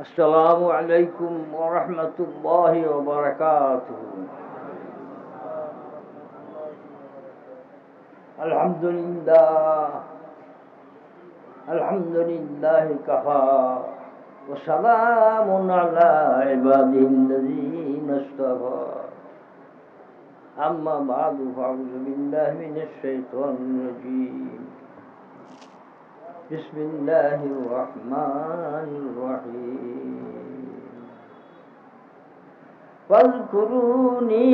السلام عليكم ورحمة الله وبركاته الحمد لله الحمد لله كفى وسلام على عباده الذين اصطفى أما بعد فأعوذ بالله من الشيطان الرجيم بسم الله الرحمن الرحيم. فاذكروني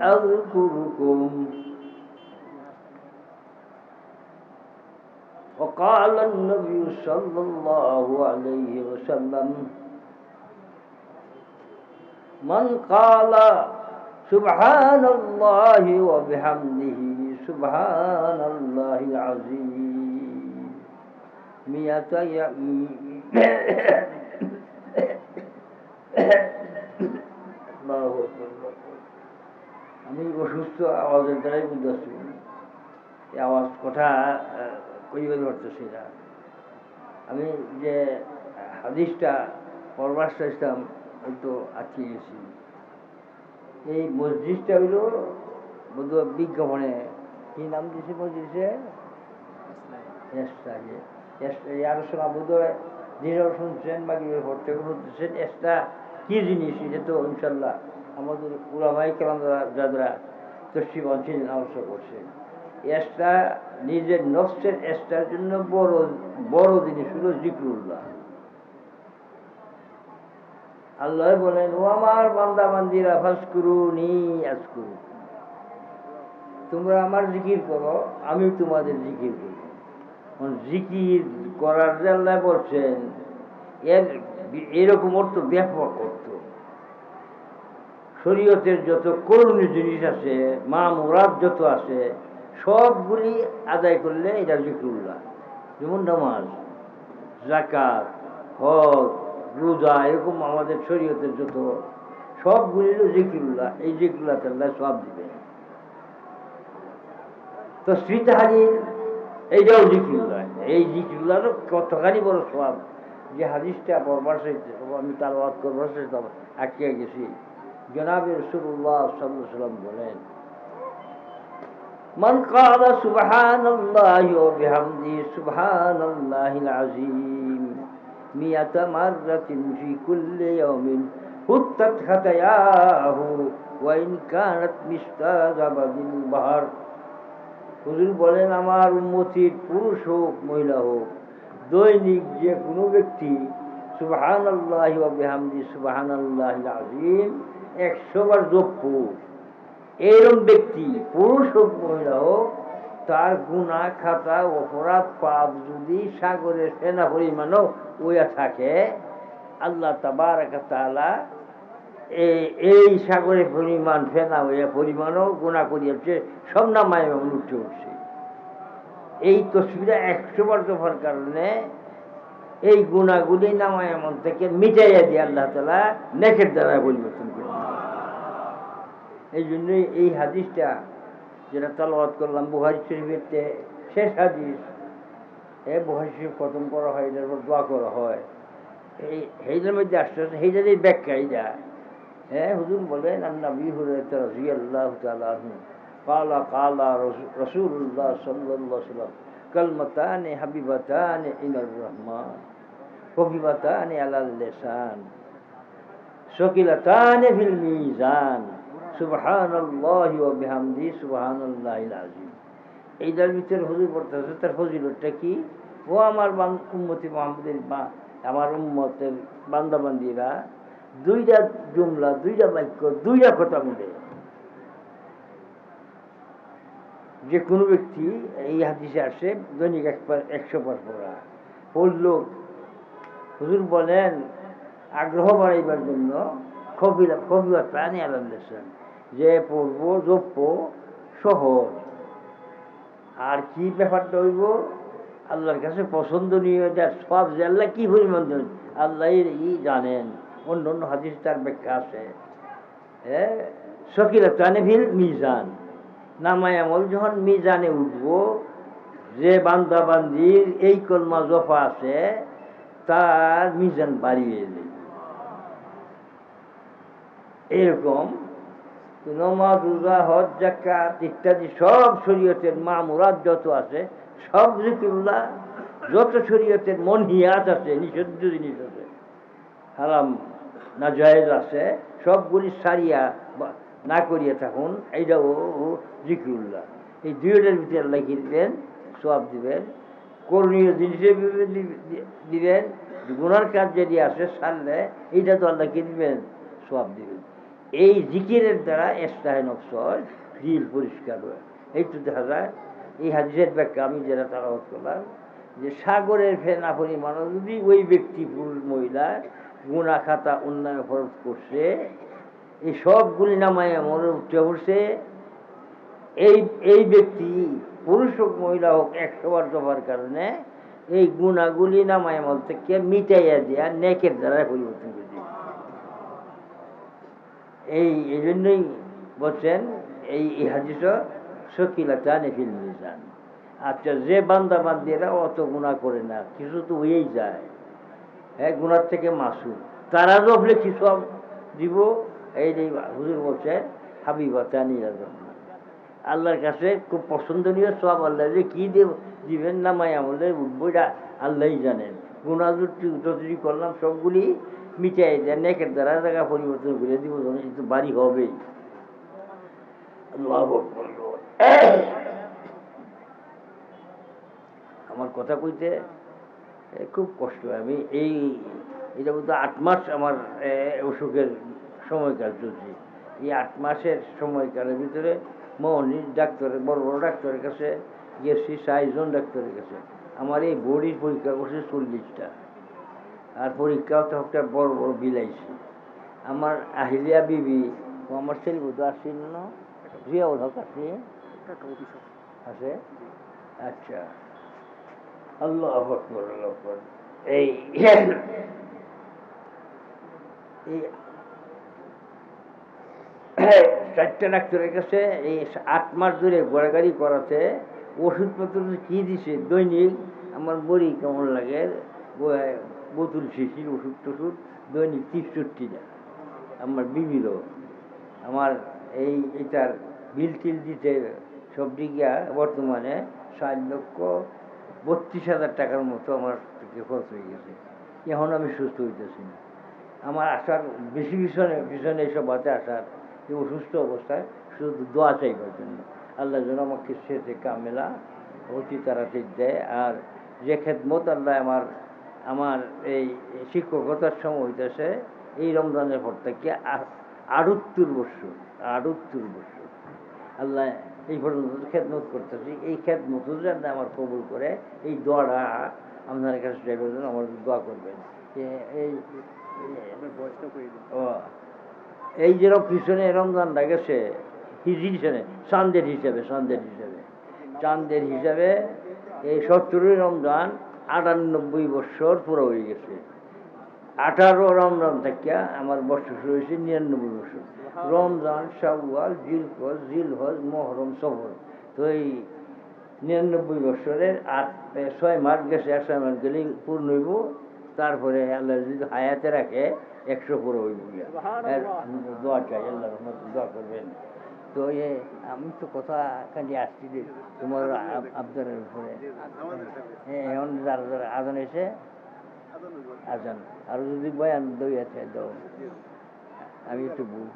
أذكركم. وقال النبي صلى الله عليه وسلم من قال سبحان الله وبحمده سبحان الله العظيم مئة يوم الله أكبر আমি অসুস্থ আওয়াজের দ্বারাই বুঝতেছি এই আওয়াজ কথা কইবার পারতেছি না আমি যে হাদিসটা পরবার চাইছিলাম হয়তো আটকে গেছি এই মসজিদটা হইল বোধ বিজ্ঞাপনে কি নাম দিয়েছে মসজিদে আলোচনা বোধ হয় দিনেও শুনছেন বা কি হচ্ছে শুনতেছেন এসটা কি জিনিস? এটা তো ইনশাল্লাহ আমাদের উলামাই কেমন যারা তসিব অঞ্চল আলোচনা করছেন। এসটা নিজের নফসের এসটার জন্য বড় বড় জিনিস হলো জিক্রুল্লাহ। আল্লাহ বলেন, ও আমার বান্দা বান্দিরা ফাসকুরুনি আজকুরু তোমরা আমার জিকির করো আমি তোমাদের জিকির করি। জিকির করার যে আল্লাহ বলছেন, এর এরকম অর্থ ব্যাপক অর্থ। শরীয়তের যত করণীয় জিনিস আছে মা মুরাদ যত আছে, সবগুলি আদায় করলে এটা জিক্রুল্লাহ। যেমন নামাজ জাকাত হজ, রোজা, এরকম আমাদের শরীয়তের যত, সবগুলি হলো জিকিরুল্লাহ। এই জিকিরুল্লাহ তাল্লাহ সব দিবে তো শ্রীতাহারির এইটাও জিকিরুল্লাহ এই জিকিরুল্লাহ কতখানি বড় সব যে হাদিসটা পরবার সাইতে আমি তার ওয়াদ করবার সাইতে আটকে গেছি জনাবে রসুল্লাহ সাল্লাম বলেন من قال سبحان الله وبحمده سبحان الله العظيم مئة مرة في كل يوم حطت خطاياه وإن كانت مثل زبد البحر হুজুর বলেন, আমার উন্মতির পুরুষ হোক, মহিলা হোক, দৈনিক যে কোনো ব্যক্তি সুবাহান আল্লাহ বেহামদি সুবাহান আল্লাহ আজিম একশো বার জপ্প এরম ব্যক্তি, পুরুষ হোক, মহিলা হোক, তার গুণা খাতা, অপরাধ, পাপ যদি সাগরের সেনা পরিমাণও ওয়া থাকে, আল্লাহ তাবার তালা এই সাগরের পরিমাণ, ফেনা হইয়া পরিমাণও গুণা করিয়াছে, সব নামায় উঠে উঠছে এই তসবিরা একশো বার দফার কারণে এই গুণাগুলি নামায় এমন থেকে মিটাইয়া দিয়ে আল্লাহ তালা নেকের দ্বারা পরিবর্তন করে এই জন্যই এই হাদিসটা যেটা তালবাদ করলাম বুহারি শরীফের শেষ হাদিস, এ বুহারি শরীফ খতম করা হয় এটার উপর দোয়া করা হয়। এই সেইটার মধ্যে আসতে আসতে সেইটারই ব্যাখ্যা এইটা হ্যাঁ হুজুর বলেন আন্না বিহুরাইতা রাদিয়াল্লাহু তাআলা আনহু কালা কালা রাসূলুল্লাহ সাল্লাল্লাহু আলাইহি সাল্লাম কালমাতানি হাবিবাতানি ইলার রহমান হবিবাতানি আলাল লিসান সকিলাতানি ফিল মিজান, সুবহানাল্লাহি ওয়া বিহামদি, সুবহানাল্লাহিল আযীম। ভিতরে হুজুর তার ফজিলতটা কি? ও আমার উম্মতি মোহাম্মদের আমার উম্মতের বান্দাবান্দিরা দুইটা জুমলা, দুইটা বাক্য, দুইটা কথা বলে। যে কোনো ব্যক্তি এই হাদিসে আসে, দৈনিক একশো বার পড়া। পড়ল হুজুর বলেন, আগ্রহ বাড়াইবার জন্য খবিরা খবিরা প্রাণী আলাম যে পড়ব জপ্প সহজ। আর কি ব্যাপারটা হইব? আল্লাহর কাছে পছন্দনীয়, এটা সব যে আল্লাহ কি পরিমাণ আল্লাহ জানেন। অন্য অন্য হাদিস তার ব্যাখ্যা আছে। তানেভিল মিজান। নামায় আমল যখন মিজানে উঠব, যে বান্দা বান্দির এই কলমা জফা আছে, তার মিজান বাড়িয়ে দেয় এরকম নমাজ, রোজা, হজ জাকাত ইত্যাদি সব শরীয়তের মামুরাত যত আছে, সব জিকিরুল্লাহ, যত শরীয়তের মনহিয়াত আছে, নিষিদ্ধ জিনিস আছে, হারাম নাজায়েজ আছে, সবগুলি সারিয়া না করিয়া থাকুন এইটাও জিকিরুল্লাহ। এই দুইটার ভিতরে আল্লাহ দিবেন? সব দিবেন। করণীয় জিনিসের দিবেন। গুণার কাজ যদি আসে সারলে, এইটা তো আল্লাহ কি দিবেন? সব দিবেন। এই জিকিরের দ্বারা এস্তাহে হয় দিল পরিষ্কার হয়। এই তো দেখা যায়, এই হাদিসের ব্যাখ্যা আমি যেটা তারাবাদ করলাম, যে সাগরের ফেনা পরিমাণ যদি ওই ব্যক্তি পুরুষ মহিলা গুণা খাতা উন্নয়ন খরচ করছে, এই সবগুলি নামায় মনে উঠে পড়ছে। এই এই ব্যক্তি, পুরুষ হোক, মহিলা হোক একশো বার জবার কারণে এই গুণাগুলি নামায় আমল থেকে মিটাইয়া দেয়া নেকের দ্বারা পরিবর্তন করে এই এই জন্যই বলছেন, এই হাদিস শকিলাতা নেফিল মিজান। আচ্ছা যে বান্দা বান্দিরা অত গুণা করে না, কিছু তো হয়েই যায়। হ্যাঁ গুণার থেকে মাসু তারা রফলে কি সব দিব, এই যে হুজুর বলছেন, হাবিবা তানি আল্লাহর কাছে খুব পছন্দনীয় সব আল্লাহ যে কী দেব, দিবেন না মাই আমাদের উঠবো এটা আল্লাহই জানেন। গুণা যতটি করলাম, সবগুলি মিটাই দেন নেকের দ্বারা জায়গা পরিবর্তন করে দিব কিন্তু বাড়ি হবেই আমার কথা কইতে খুব কষ্ট হয়। আমি এই এটা বলতে আট মাস আমার অসুখের সময়কাল চলছে। এই আট মাসের সময়কালের ভিতরে মৌনি ডাক্তারের বড় বড় ডাক্তারের কাছে গেছি ষাটজন ডাক্তারের কাছে। আমার এই বডির পরীক্ষা করছে চল্লিশটা। আর পরীক্ষাও তো একটা বড় বড় বিলাইছি। আমার আহিলিয়া বিবি ও আমার ছেলে বোধ আসছিল না? জিয়াউল হক আছে? আছে? আচ্ছা। আল্লাহ আকবর এই এই চারটে ডাক্তারের কাছে এই আট মাস ধরে ঘোরাঘুরি করাতে, ওষুধপত্র কী দিছে? দৈনিক আমার বড়ি কেমন লাগে? বোতল শিশির, ওষুধ টষুধ, দৈনিক তিরষট্টিটা আমার বিবিরও আমার এই, এটার বিল টিল দিতে সব দিকে বর্তমানে ষাট লক্ষ বত্রিশ হাজার টাকার মতো আমার খরচ হয়ে গেছে। এখন আমি সুস্থ হইতেছি না। আমার আসার বেশি পিছনে পিছনে এইসব হাতে আসার এই অসুস্থ অবস্থায় শুধু দোয়া চাইবার জন্য। আল্লাহ যেন আমাকে শেষে কামেলা অতি তাড়াতাড়ি দেয়। আর যে খেদমত আল্লাহ আমার আমার এই শিক্ষকতার সময় হইতেছে, এই রমজানের পর থেকে আড়ুত্তর বছর আড়ুত্তর বছর আল্লাহ এই পর্যন্ত খেদমত করতেছি। এই খেদমত যেন আমার কবুল করে এই দোয়াটা আপনার কাছে চাইবার জন্য আমার দোয়া করবেন। এই ও এই যেরকম পিছনে রমজানটা গেছে হিজড়ি সনে চাঁদের হিসাবে চাঁদের হিসাবে। চান্দের হিসাবে এই সত্তরই রমজান আটানব্বই বছর পুরো হয়ে গেছে। আঠারো রমজান থেকে আমার বছর শুরু হয়েছে নিরানব্বই বছর। রমজান শাওয়াল জিলহজ জিলহজ মহরম সফর। তো এই নিরানব্বই বছরের আট ছয় মাস গেছে এক ছয় মাস গেলেই পূর্ণ হইব। তারপরে আল্লাহ যদি হায়াতে রাখে একশো পুরো হইব দোয়া চাই আল্লাহ রহমত দোয়া করবেন। তো এ আমি তো কথা খালি আসছি তোমার আব- আবদারের উপরে। হ্যাঁ এখন যারা যারা আজান এসে আজান। আর যদি বয়ান দই আছে দাও। আমি একটু বল।